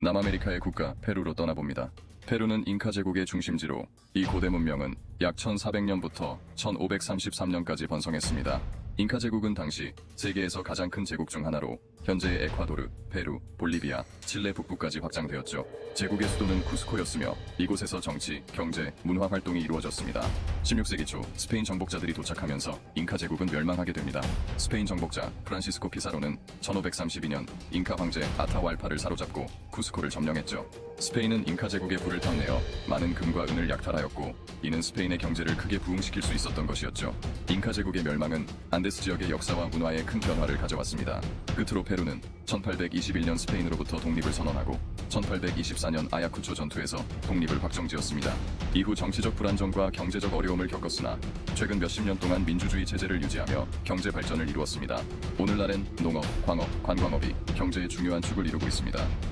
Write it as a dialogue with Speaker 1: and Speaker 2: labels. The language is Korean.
Speaker 1: 남아메리카의 국가 페루로 떠나봅니다. 페루는 잉카 제국의 중심지로 이 고대 문명은 약 1400년부터 1533년까지 번성했습니다. 잉카 제국은 당시 세계에서 가장 큰 제국 중 하나로 현재의 에콰도르, 페루, 볼리비아, 칠레 북부까지 확장되었죠. 제국의 수도는 쿠스코였으며 이곳에서 정치, 경제, 문화 활동이 이루어졌습니다. 16세기 초 스페인 정복자들이 도착하면서 잉카 제국은 멸망하게 됩니다. 스페인 정복자 프란시스코 피사로는 1532년 잉카 황제 아타왈파를 사로잡고 쿠스코를 점령했죠. 스페인은 잉카 제국의 불을 탐내어 많은 금과 은을 약탈하였고 이는 스페인의 경제를 크게 부흥시킬 수 있었던 것이었죠. 잉카 제국의 멸망은 안데스 지역의 역사와 문화에 큰 변화를 가져왔습니다. 끝으로 페루는 1821년 스페인으로부터 독립을 선언하고 1824년 아야쿠초 전투에서 독립을 확정지었습니다. 이후 정치적 불안정과 경제적 어려움을 겪었으나 최근 몇십 년 동안 민주주의 체제를 유지하며 경제 발전을 이루었습니다. 오늘날엔 농업, 광업, 관광업이 경제의 중요한 축을 이루고 있습니다.